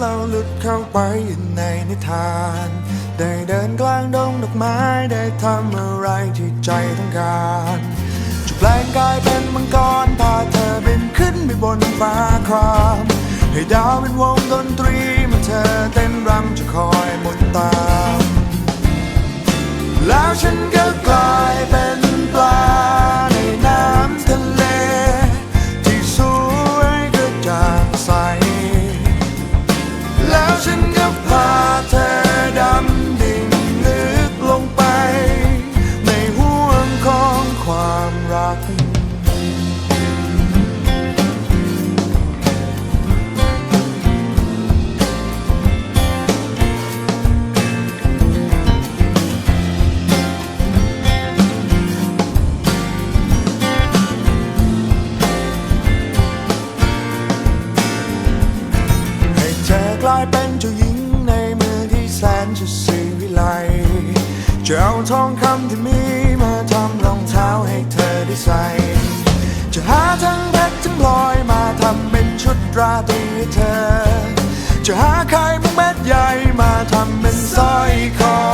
เราหลุดเข้าไปอยู่ในนิทาน ได้เดินกลางดงดอกไม้ได้ทำอะไรที่ใจต้องการจะแปลงกายเป็นมังกรพาเธอบินขึ้นไปบนฟ้าครามให้ดาวเป็นวงดนตรีเมื่อเธอเต้นรำจะคอยหมุนตาม แล้วฉันก็ กลายเป็นเจ้าหญิงในเมืองที่แสนจะสีวิไลจะเอาทองคำที่มีมาทำรองเท้าให้เธอได้ใส่ จะหาทั้งเพชรทั้งพลอยมาทำเป็นชุดราตรีให้เธอ จะหาไข่มุกเม็ดใหญ่มาทำเป็นสร้อยคอ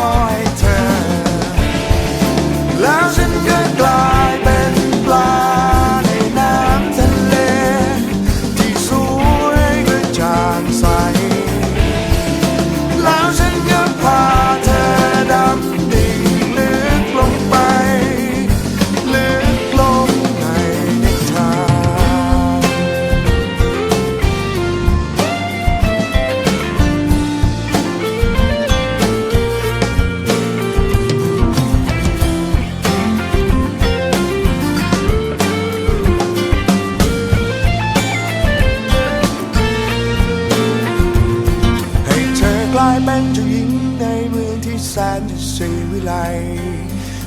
นจะสีวิไล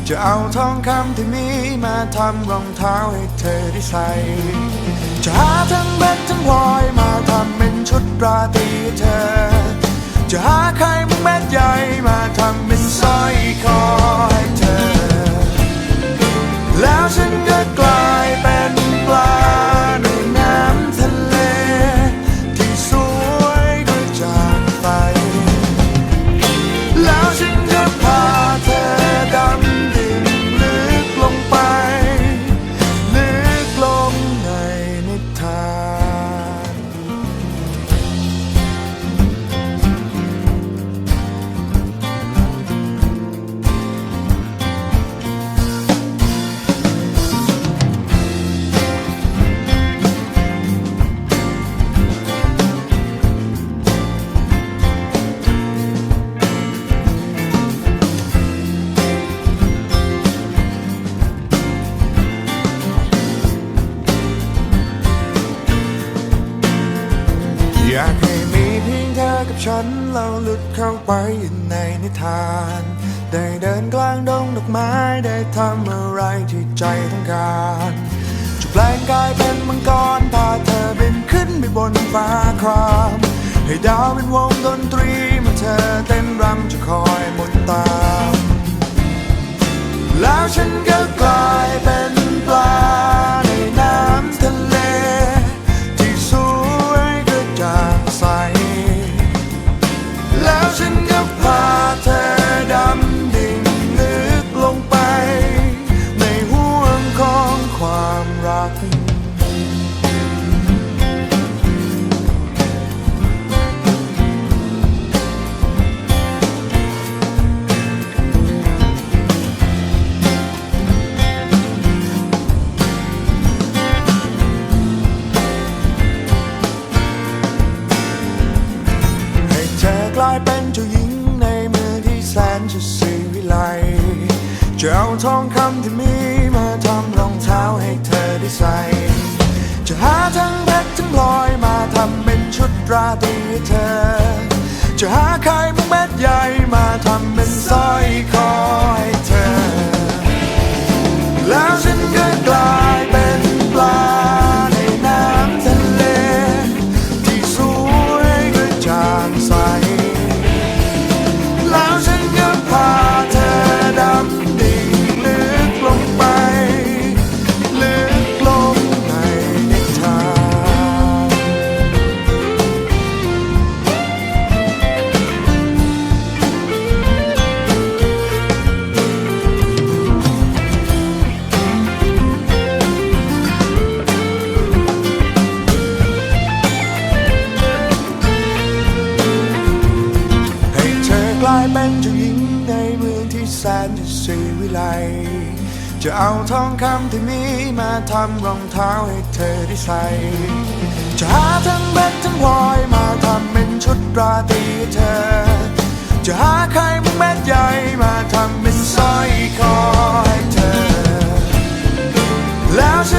จะเอาทองคำที่มีมาทำรองเท้าให้เธอได้ใส่ จะหาทั้งเบ็ดทั้งพลอยมาทำเป็นชุดราตรีเธอ จะหาไข่มุกเม็ดใหญ่มาทำเป็นสร้อยคอให้เธอ แล้วฉัน ทาน ได้เดินกลางดงดอกไม้ ได้ทำอะไรที่ใจต้องการจะแปลงกายเป็นมังกรพาเธอบินขึ้นไปบนฟ้าคราม ให้ดาวเป็นวงดนตรีมาเธอเต้นรำจ ลายเป็นเจ้าหญิงในมือที่แสนจะสีวิไลจะเอาทองคำที่มีมาทำรองเท้าให้เธอได้ใส่ จะหาทั้งเพชรทั้งพลอยมาทำเป็นชุดราตรีให้เธอ จะหาไข่มุกเม็ดใหญ่มาทำเป็นสร้อยคอให้ จะเอาทองคำที่มีมาทำรองเท้าให้เธอได้ใส่ จะหาทั้งเบ็ดทั้งพลอยมาทำเป็นชุดราตรีเธอ จะหาไข่มุกเม็ดใหญ่มาทำเป็นสร้อยคอให้เธอ แล้วฉัน